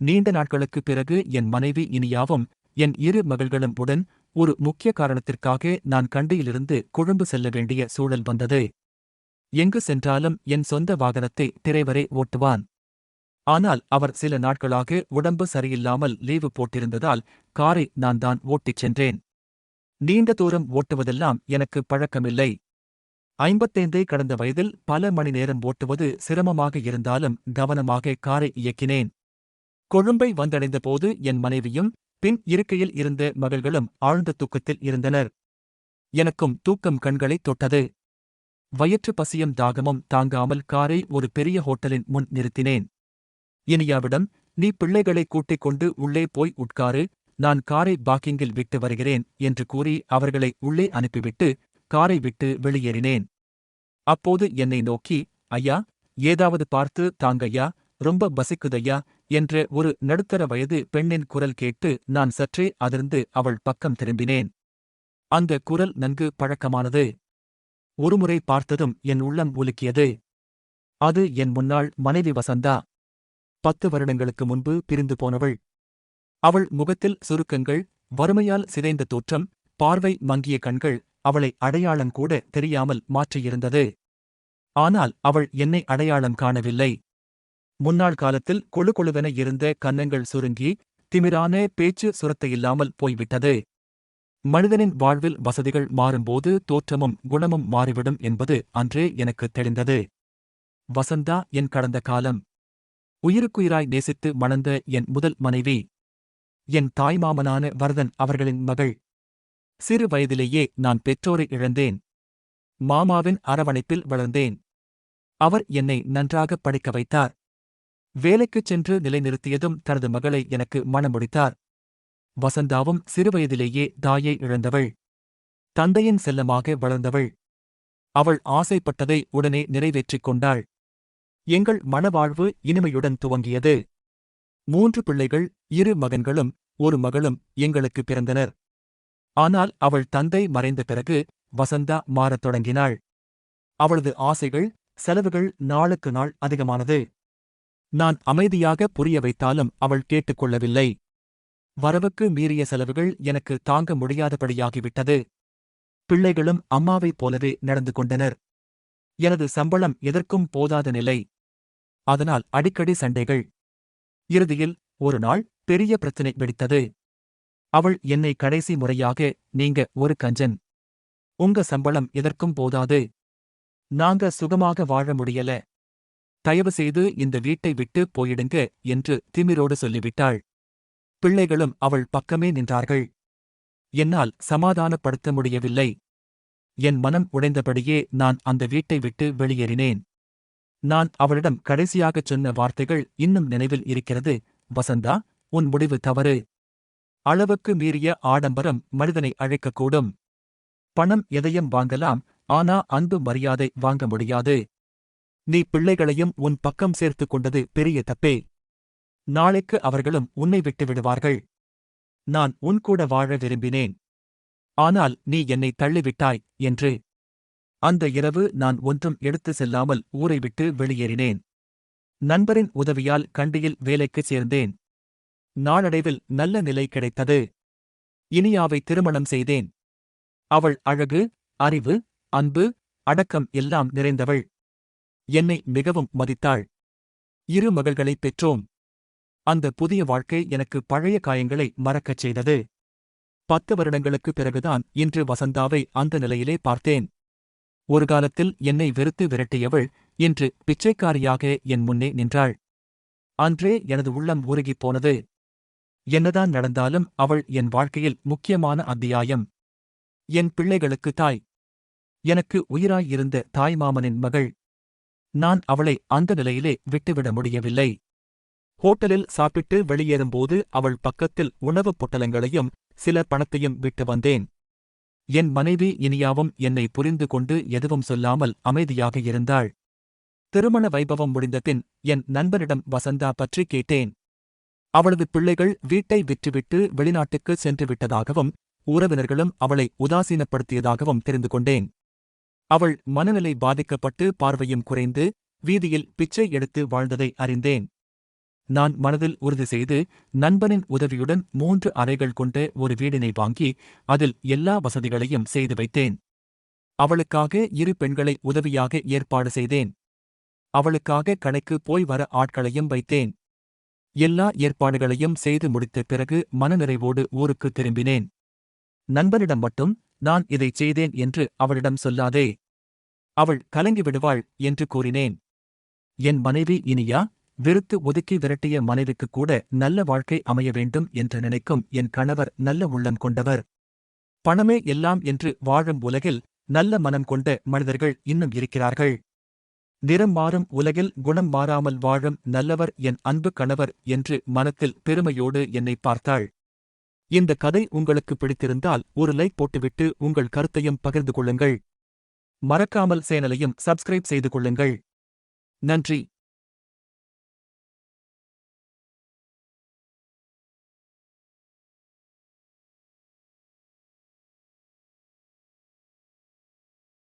நீண்ட நாட்களுக்குப் பிறகு என் மனைவி இனியாவும் என் இரு மகள்களும் உடன் ஒரு முக்கிய காரணத்திற்காக நான் கண்டியிலிருந்து கொழும்பு செல்ல வேண்டிய சூழல் வந்தது. எங்கு சென்றாலும் என் சொந்த வாகனத்தை திரைவரே ஓட்டுவான். ஆனால் அவர் சில நாட்களாக உடம்பு சரியில்லாமல் லீவு போட்டிருந்ததால் காரை நான் தான் ஓட்டிச் சென்றேன். நீண்ட தூரம் ஓட்டுவதெல்லாம் எனக்கு பழக்கமில்லை. ஐம்பத்தைந்தை கடந்த வயதில் பல மணி நேரம் ஓட்டுவது சிரமமாக இருந்தாலும் கவனமாக காரை இயக்கினேன். கொழும்பை வந்தடைந்தபோது என் மனைவியும் பின் இருக்கையில் இருந்த மகள்களும் ஆழ்ந்த தூக்கத்தில் இருந்தனர். எனக்கும் தூக்கம் கண்களை தொட்டது. வயிற்று பசியும் தாகமும் தாங்காமல் காரை ஒரு பெரிய ஹோட்டலின் முன் நிறுத்தினேன். இனியாவிடம் நீ பிள்ளைகளை கூட்டிக் கொண்டு உள்ளே போய் உட்காரு நான் காரை பாக்கிங்கில் விட்டு வருகிறேன் என்று கூறி அவர்களை உள்ளே அனுப்பிவிட்டு காரை விட்டு வெளியேறினேன். அப்போது என்னை நோக்கி ஐயா ஏதாவது பார்த்து தாங்கய்யா ரொம்ப பசிக்குதையா? என்ற ஒரு நடுத்தர வயது பெண்ணின் குரல் கேட்டு நான் சற்றே அதிர்ந்து அவள் பக்கம் திரும்பினேன். அந்த குரல் நன்கு பழக்கமானது. ஒருமுறை பார்த்ததும் என் உள்ளம் உலுக்கியது. அது என் முன்னாள் மனைவி வசந்தா. பத்து வருடங்களுக்கு முன்பு பிரிந்து போனவள். அவள் முகத்தில் சுருக்கங்கள் வறுமையால் சிதைந்த தோற்றம் பார்வை மங்கிய கண்கள் அவளை அடையாளம் கூட தெரியாமல் மாற்றியிருந்தது. ஆனால் அவள் என்னை அடையாளம் காணவில்லை. முன்னாள் காலத்தில் கொழு கொழுவென இருந்த கன்னங்கள் சுருங்கி திமிரான பேச்சு சுரத்தையில்லாமல் போய்விட்டது. மனிதனின் வாழ்வில் வசதிகள் மாறும்போது தோற்றமும் குணமும் மாறிவிடும் என்பது அன்றே எனக்கு தெரிந்தது. வசந்தா என் கடந்த காலம். உயிருக்குயிராய் நேசித்து மணந்த என் முதல் மனைவி. என் தாய்மாமனான வரதன் அவர்களின் மகள். சிறு வயதிலேயே நான் பெற்றோரை இழந்தேன். மாமாவின் அரவணைப்பில் வளர்ந்தேன். அவர் என்னை நன்றாக படிக்க வைத்தார். வேலைக்குச் சென்று நிலைநிறுத்தியதும் தனது மகளை எனக்கு மணமுடித்தார். வசந்தாவும் சிறுவயதிலேயே தாயை இழந்தவள். தந்தையின் செல்லமாக வளர்ந்தவள். அவள் ஆசைப்பட்டதை உடனே நிறைவேற்றிக் கொண்டாள். எங்கள் மணவாழ்வு இனிமையுடன் துவங்கியது. மூன்று பிள்ளைகள் இரு மகன்களும் ஒரு மகளும் எங்களுக்கு பிறந்தனர். ஆனால் அவள் தந்தை மறைந்த பிறகு வசந்தா மாறத் தொடங்கினாள். அவளது ஆசைகள் செலவுகள் நாளுக்கு நாள் அதிகமானது. நான் அமைதியாக புரிய வைத்தாலும் அவள் கேட்டுக்கொள்ளவில்லை. வரவுக்கு மீறிய செலவுகள் எனக்கு தாங்க முடியாதபடியாகிவிட்டது. பிள்ளைகளும் அம்மாவைப் போலவே நடந்து கொண்டனர். எனது சம்பளம் எதற்கும் போதாத நிலை. அதனால் அடிக்கடி சண்டைகள். இறுதியில் ஒரு நாள் பெரிய பிரச்சினை வெடித்தது. அவள் என்னை கடைசி முறையாக நீங்க ஒரு கஞ்சன். உங்க சம்பளம் எதற்கும் போதாது. நாங்க சுகமாக வாழ முடியல. தயவுசெய்து இந்த வீட்டை விட்டு போயிடுங்க என்று திமிரோடு சொல்லிவிட்டாள். பிள்ளைகளும் அவள் பக்கமே நின்றார்கள். என்னால் சமாதானப்படுத்த முடியவில்லை. என் மனம் உடைந்தபடியே நான் அந்த வீட்டை விட்டு வெளியேறினேன். நான் அவளிடம் கடைசியாகச் சொன்ன வார்த்தைகள் இன்னும் நினைவில் இருக்கிறது. வசந்தா உன் முடிவு தவறு. அளவுக்கு மீறிய ஆடம்பரம் மனிதனை அழைக்கக்கூடும். பணம் எதையும் வாங்கலாம் ஆனா அன்பு மரியாதை வாங்க முடியாது. நீ பிள்ளைகளையும் உன் பக்கம் சேர்த்துக் கொண்டது பெரிய தப்பே. நாளைக்கு அவர்களும் உன்னை விட்டு விடுவார்கள். நான் உன் கூட வாழ விரும்பினேன். ஆனால் நீ என்னை தள்ளிவிட்டாய் என்று. அந்த இரவு நான் ஒன்றும் எடுத்து செல்லாமல் ஊரை விட்டு வெளியேறினேன். நண்பரின் உதவியால் கண்டியில் வேலைக்குச் சேர்ந்தேன். நாளடைவில் நல்ல நிலை கிடைத்தது. இனியாவை திருமணம் செய்தேன். அவள் அழகு அறிவு அன்பு அடக்கம் எல்லாம் நிறைந்தவள். என்னை மிகவும் மதித்தாள். இரு மகள்களைப் பெற்றோம். அந்த புதிய வாழ்க்கை எனக்கு பழைய காயங்களை மறக்கச் செய்தது. பத்து வருடங்களுக்குப் பிறகுதான் இன்று வசந்தாவை அந்த நிலையிலே பார்த்தேன். ஒரு காலத்தில் என்னை வெறுத்து விரட்டியவள் இன்று பிச்சைக்காரியாக என் முன்னே நின்றாள். அன்றே எனது உள்ளம் உருகிப் போனது. என்னதான் நடந்தாலும் அவள் என் வாழ்க்கையில் முக்கியமான அத்தியாயம். என் பிள்ளைகளுக்கு தாய். எனக்கு உயிராயிருந்த தாய்மாமனின் மகள். நான் அவளை அந்த நிலையிலே விட்டுவிட முடியவில்லை. ஹோட்டலில் சாப்பிட்டு வெளியேறும்போது அவள் பக்கத்தில் உணவுப் பொட்டலங்களையும் சில பணத்தையும் விட்டு வந்தேன். என் மனைவி இனியாவும் என்னை புரிந்து கொண்டு எதுவும் சொல்லாமல் அமைதியாக இருந்தாள். திருமண வைபவம் முடிந்தபின் என் நண்பனிடம் வசந்தா பற்றி கேட்டேன். அவளது பிள்ளைகள் வீட்டை விற்றுவிட்டு வெளிநாட்டுக்கு சென்று விட்டதாகவும் உறவினர்களும் அவளை உதாசீனப்படுத்தியதாகவும் தெரிந்து கொண்டேன். அவள் மனநிலை பாதிக்கப்பட்டு பார்வையும் குறைந்து வீதியில் பிச்சை எடுத்து வாழ்ந்ததை அறிந்தேன். நான் மனதில் உறுதி செய்து நண்பனின் உதவியுடன் மூன்று அறைகள் கொண்ட ஒரு வீடினை வாங்கி அதில் எல்லா வசதிகளையும் செய்து வைத்தேன். அவளுக்காக இரு பெண்களை உதவியாக ஏற்பாடு செய்தேன். அவளுக்காக கடைக்கு போய் வர ஆட்களையும் வைத்தேன். எல்லா ஏற்பாடுகளையும் செய்து முடித்த பிறகு மனநிறைவோடு ஊருக்கு திரும்பினேன். நண்பனிடம் மட்டும் நான் இதைச் செய்தேன் என்று அவளிடம் சொல்லாதே. அவள் கலங்கி விடுவாள் என்று கூறினேன். என் மனைவி இனியா வெறுத்து ஒதுக்கி விரட்டிய மனைவிக்கு கூட நல்ல வாழ்க்கை அமைய வேண்டும் என்று நினைக்கும் என் கணவர் நல்ல உள்ளம் கொண்டவர். பணமே எல்லாம் என்று வாழும் உலகில் நல்ல மனம் கொண்ட மனிதர்கள் இன்னும் இருக்கிறார்கள். நிறம் மாறும் உலகில் குணம் மாறாமல் வாழும் நல்லவர் என் அன்பு கணவர் என்று மனத்தில் பெருமையோடு என்னை பார்த்தாள். இந்த கதை உங்களுக்கு பிடித்திருந்தால் ஒரு லைக் போட்டுவிட்டு உங்கள் கருத்தையும் பகிர்ந்து கொள்ளுங்கள். மறக்காமல் சேனலையும் சப்ஸ்கிரைப் செய்து கொள்ளுங்கள். நன்றி.